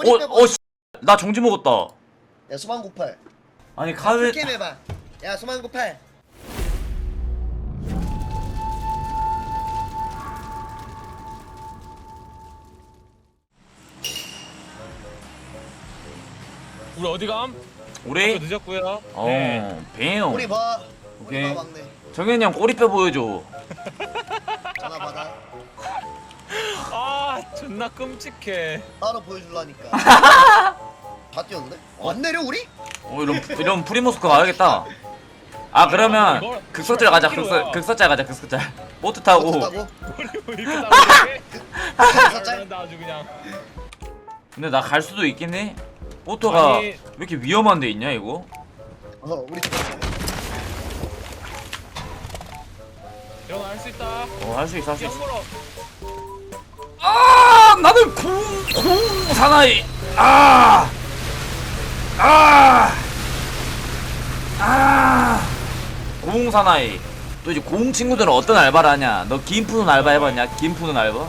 꼬리 어, 어, 씨. 나 정지 먹었다. 야 소만 98 아니 카드 게임 해봐 야 소만 98 우리 어디 감? 우리 늦었고요. 어 네. 배영. 꼬리 봐 오케이. 봐 막내 정현이 형 꼬리뼈 보여줘. 전화 받아 아 존나 끔찍해. 따로 보여줄라니까 다 뛰었는데? 안 내려 우리? 어 이런 이런 프리모스크 가야겠다. 아 그러면 이걸- 극서짤 가자. 키로야. 극서짤 가자. 극서짤. 보트 타고. 이렇게 나오게. 나 아주 그냥. 근데 나 갈 수도 있긴 해. 보트가 아니- 왜 이렇게 위험한 데 있냐 이거? 어 우리 팀 이런 할수 있다. 어 할 수 있어 할 수 있어. 아 나는 공공 사나이. 아. 아. 아. 고웅 사나이. 또 이제 고웅 친구들은 어떤 알바를 하냐? 너 김푸는 알바 해봤냐? 김푸는 알바?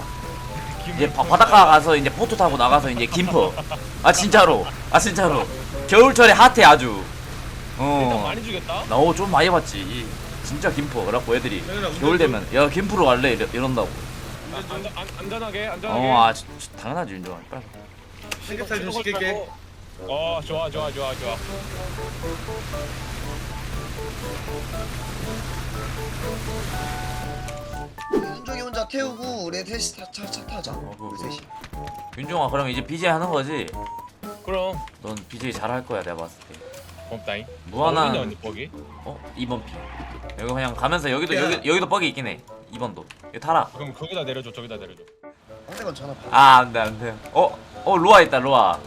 이제 바, 바닷가 가서 이제 보트 타고 나가서 이제 김포. 아 진짜로. 아 진짜로. 겨울철에 핫해 아주. 어. 많이 주겠다. 나좀 많이 봤지. 진짜 김포. 그래갖고 애들이 겨울 되면 야 김포로 갈래 이런다고. 안, 안전하게 안전하게. 어, 아 지- 지- 당연하지 윤정아. 빨리. 삼겹살 좀 시킬게. 어 좋아 좋아 좋아 좋아. 윤종이 혼자 태우고 우리 셋이 차, 차, 차 타자 어, 그거, 우리 셋이 윤정아 그럼 이제 BJ 하는 거지? 그럼 넌 BJ 잘할 거야 내가 봤을 때. 고맙다잉. 무한한 어디냐 언니 거기? 어 2번 피. 여기 그냥 가면서 여기도 야. 여기 여기도 뻑이 있긴 해. 2번도. 여기 타라. 그럼 거기다 내려줘 저기다 내려줘. 상대건 전화 받아 아 안돼 안돼. 어 어 로아 있다 로아. 와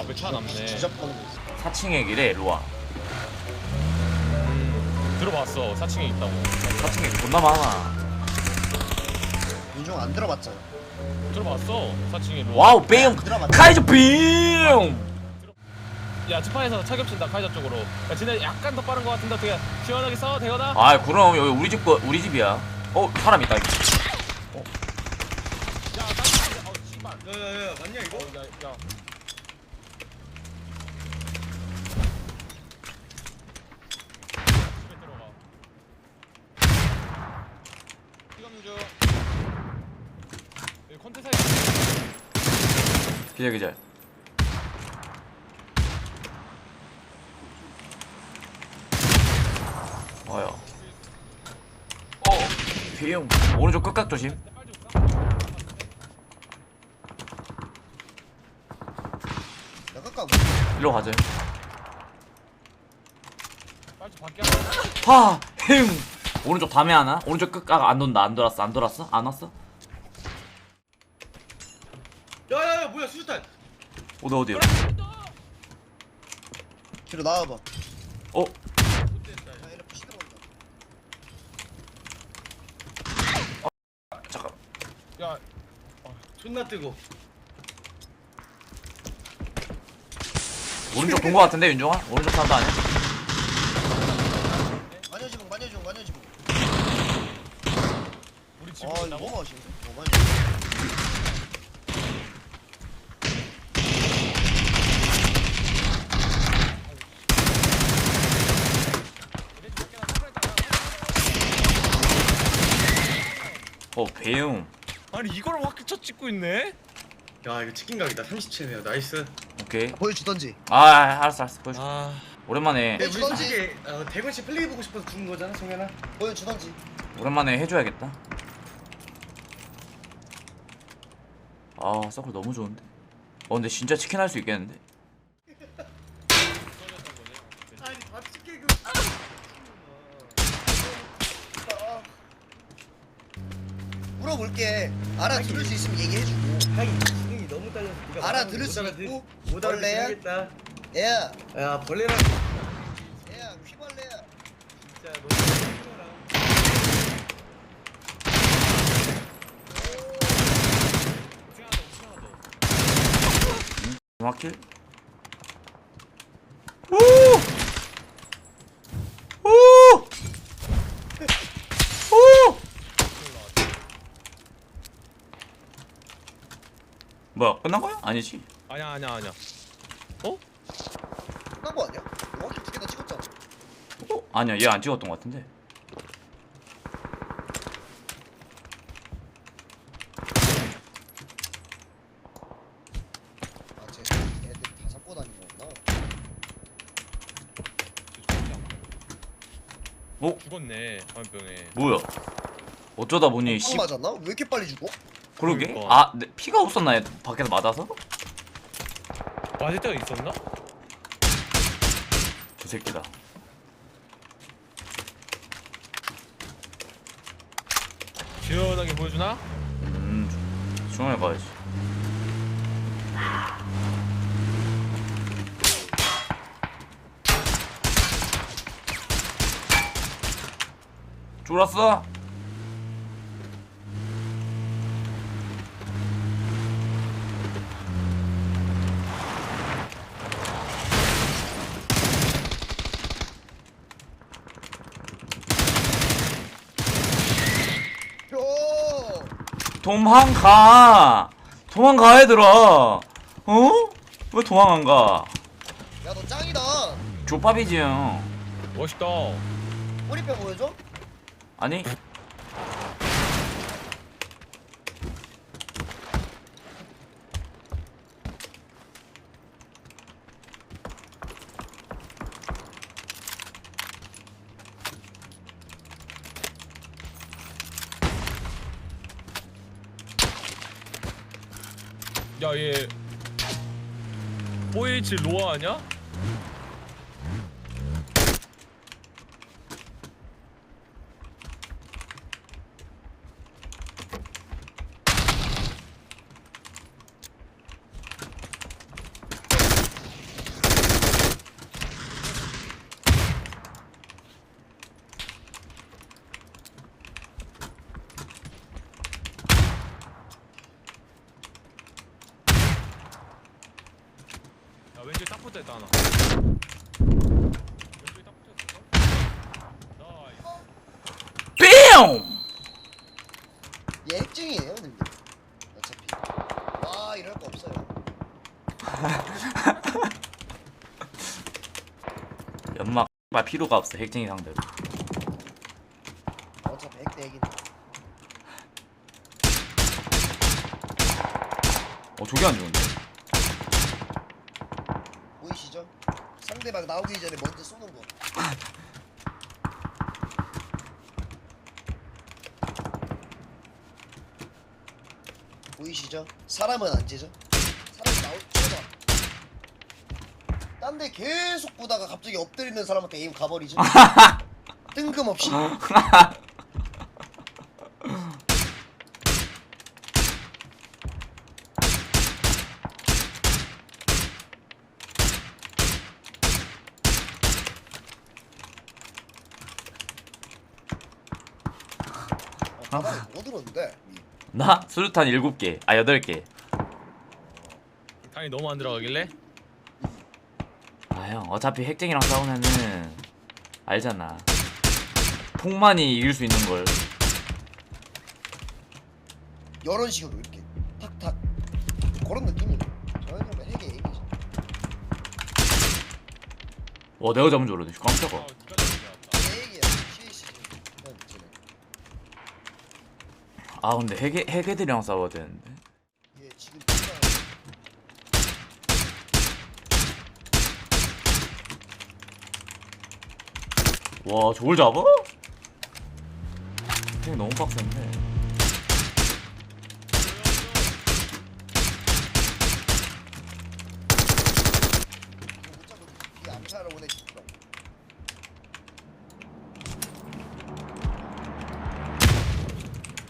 앞에 차 남네. 주접하는 거 있어 4층에 기래 로아. 음, 들어봤어 4층에 있다고. 4층에 존나 많아. 윤종 안 들어봤잖아 들어봤어 4층에 로. 와우 뱀 들어봤지 카이저 빔. 야 지파에서 차 겹친다 카이자 쪽으로. 야 쟤네 약간 더 빠른 것 같은데 어떻게 시원하게 써 대현아? 아 그럼 여기 우리 집 거 우리 집이야. 어 사람 있다. 야 깜짝이야. 어 씨발. 야야야 맞냐 이거? 어, 야, 야. 집에 들어가. 이감주. 여기 컨테사에 기절 기절. 어여. 어. 빔. 오른쪽 끝각 조심. 야 깎아 일로 가자. 하. 힘. 오른쪽 밤에 하나? 오른쪽 끝각 안 돈다. 안 돌았어. 안 돌았어? 안 왔어? 야야야 뭐야 수류탄. 어디 어디요? 뒤로 나와봐 어. 야 얘네 푸시 들어온다 잠깐. 야 존나 뜨고. 오른쪽 본 거 같은데 윤종아? 오른쪽 사람도 아니야? 마녀지붕 마녀지붕 마녀지붕 우리 아 집에 이거 있다고? 너무 아쉬운데 어 마녀지붕 어 배움. 아니 이걸 확쳐 찍고 있네? 야 이거 치킨 각이다 37네요 나이스. 오케이. 보여주던지 아 알았어 알았어. 보여줘. 아 오랜만에 네. 우리 솔직히 어, 대건 씨 플레이 보고 싶어서 죽은 거잖아 성현아. 보여주던지 오랜만에 해줘야겠다. 아 서클 너무 좋은데. 어 근데 진짜 치킨 할 수 있겠는데? 아니 밥 치킨 그. 물어볼게 알아들을 수 있으면 얘기해주고 하이 지능이 너무 딸려서 네가 알아들을 수 있고 못 벌레야? 알아듣겠다. 얘야 야 벌레랑 얘야 퀴벌레야 진짜 너무 힘들어라. 정확히? 오! 오! 오! 뭐야 끝난 거야? 아니지 아니야 아니야 아니야 끝난 거 아니야? 정확히 두개 다 찍었잖아 어? 아니야 얘 안 찍었던 것 같은데 아 쟤 애들 다 잡고 다니는 거구나 어? 죽었네 감염병에 뭐야 어쩌다 보니 씨씨 맞았나? 왜 이렇게 빨리 죽어? 그러게 그러니까. 아 내, 피가 없었나 얘 밖에서 맞아서? 맞을 때가 있었나? 저 새끼다 시원하게 보여주나? 음 중앙에 가야지 쫄았어? 요! 도망가 도망가 얘들아 어? 왜 도망 안 가? 야 너 짱이다 조밥이지 형 멋있다 꼬리뼈 보여줘? 아니 야얘 OH 로아 아냐? 야 왼쪽에 딱 붙어 있다 하나. 왼쪽에 딱 붙어 있어 나이스. 뿅! 얘 핵증이에요 근데. 어차피. 와 이럴 거 없어요. 연막 말 필요가 없어 핵쟁이 상대로. 어차피 핵대 핵인데 어 저게 안 좋은데 보이시죠? 상대방 나오기 전에 먼저 쏘는 거 보이시죠? 사람은 안? 사람이 나올 때가 딴데 계속 보다가 갑자기 엎드리는 사람한테 에임 가버리죠? 뜬금없이 아, 바닥에 뭐 들었는데? 나 수류탄 7개. 아 8개. 당이 너무 안 들어가길래? 아 형. 어차피 핵쟁이랑 싸우면은 알잖아. 폭만이 이길 수 있는 걸. 이런 식으로 이렇게 탁탁 그런 느낌이에요 저희는 뭐 핵의 에임이죠. 와 내가 잡은 줄 알았네. 깜짝아 아 누가 잡았다 제 얘기야 CAC 그냥 쟤네 아 근데 핵, 핵애들이랑 싸워야 되는데. 얘 지금 와 저걸 잡아? 핵 너무 빡센데. 이거 못 잡고 뒤 암살하러 오네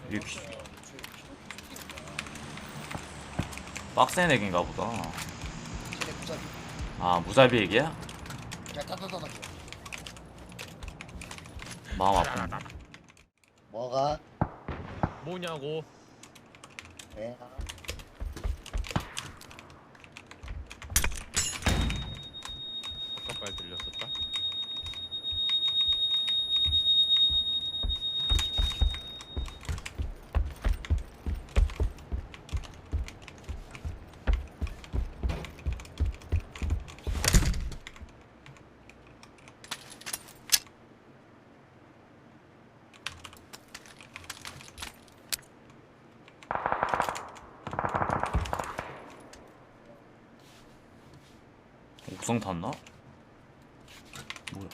이게 귀- 빡센 핵인가 보다 쟤네 아 무자비 핵이야? 야 다다다다 마음 아픈 뭐가? 뭐냐고 왜? 아 구상 탔나? 뭐야?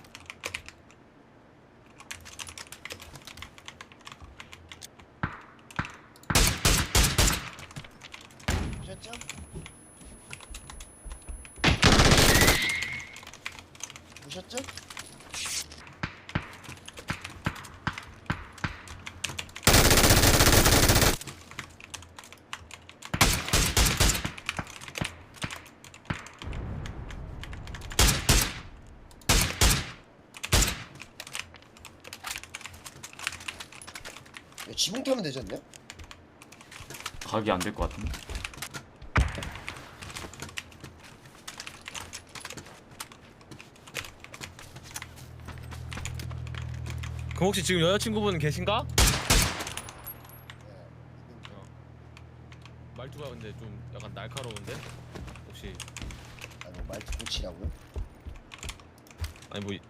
보셨죠? 보셨죠? 야, 지붕 타면 되지 않냐? 각이 안 될 것 같은데. 그럼 혹시 지금 여자친구분 계신가? 말투가 근데 좀 약간 날카로운데? 혹시 아니 뭐 말투 고치라고요? 아니 뭐 이렇게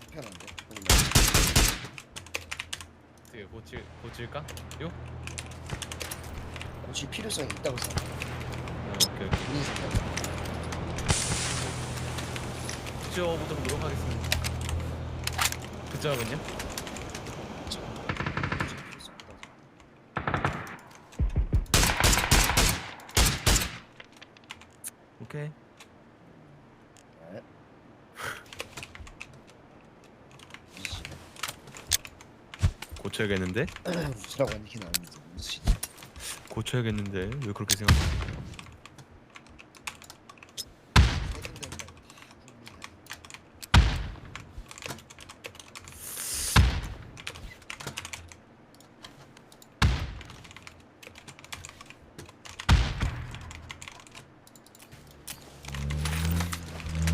불편한데? 어떻게 고칠 고칠까? 요? 고칠 필요성이 있다고 생각해 어, 오케이 오케이 본인 생각에 고쳐보도록 노력하겠습니다. 그쪽은요? 고칠 필요성 있다고 오케이. 생각해 이지 고쳐야겠는데? 웃으라고 하는 게 나옵니다 웃으시 고쳐야겠는데 왜 그렇게 생각해?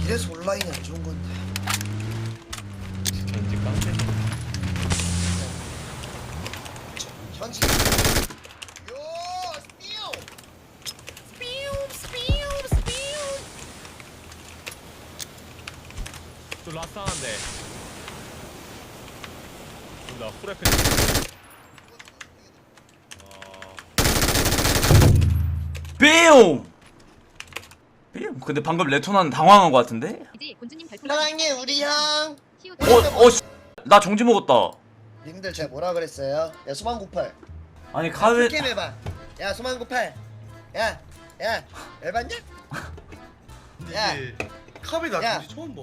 이래서 온라인이 안 좋은 건데 또 라스한데. 나 후레페. 아, 삐용! 삐용? 근데 방금 레토나는 당황한 것 같은데? 이제 곤주님 별풍선 사랑해 우리 형 어, 어, 씨. 나 정지 먹었다. 님들 제가 뭐라 그랬어요? 야 소망고팔 아니, 카메, 게임 해봐 야 소망고팔 야야 열받냐? 야. 이제 카베 나 야. 처음 봐.